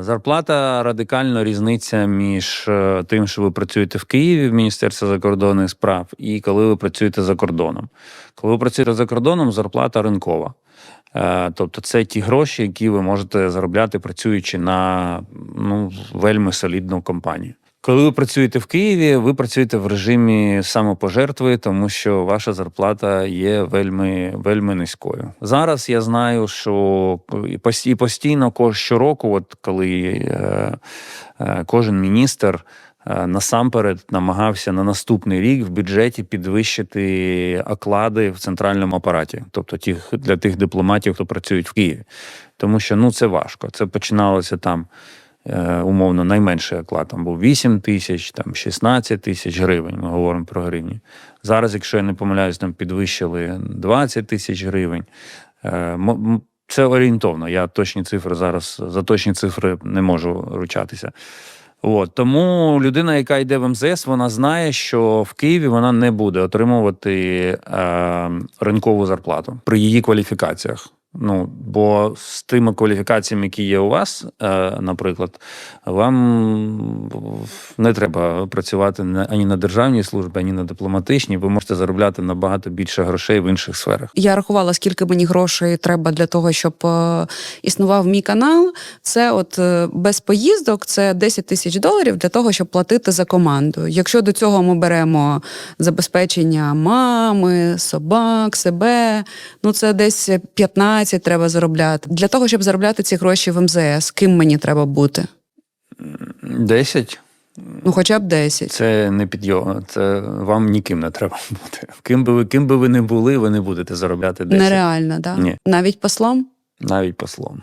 Зарплата радикально різниця між е, тим, що ви працюєте в Києві в Міністерстві закордонних справ, і коли ви працюєте за кордоном. Коли ви працюєте за кордоном, зарплата ринкова. Е, Тобто це ті гроші, які ви можете заробляти, працюючи на ну, вельми солідну компанію. Коли ви працюєте в Києві, ви працюєте в режимі самопожертви, тому що ваша зарплата є вельми, вельми низькою. Зараз я знаю, що і постійно щороку, от коли е, е, кожен міністр е, насамперед намагався на наступний рік в бюджеті підвищити оклади в центральному апараті, тобто тих для тих дипломатів, хто працюють в Києві. Тому що ну це важко. Це починалося там. Е, Умовно, найменший оклад там був 8 тисяч, там 16 тисяч гривень. Ми говоримо про гривні. Зараз, якщо я не помиляюсь, там підвищили 20 тисяч гривень. Е, Це орієнтовно. Я точні цифри зараз за точні цифри не можу ручатися. От тому людина, яка йде в МЗС, вона знає, що в Києві вона не буде отримувати е, ринкову зарплату при її кваліфікаціях. Ну бо з тими кваліфікаціями, які є у вас, е, наприклад, вам не треба працювати ані на державній службі, ані на дипломатичній. Ви можете заробляти набагато більше грошей в інших сферах. Я рахувала, скільки мені грошей треба для того, щоб е, існував мій канал. Це от е, без поїздок, це 10 тисяч доларів для того, щоб платити за команду. Якщо до цього ми беремо забезпечення мами, собак, себе, ну це десь 15 треба заробляти. Для того, щоб заробляти ці гроші в МЗС, ким мені треба бути? 10 Ну, хоча б 10. Це не підйом, це вам ніким не треба бути. Ким би ви ким би ви не були, ви не будете заробляти 10. Нереально, да? Ні. Навіть послом? навіть послом.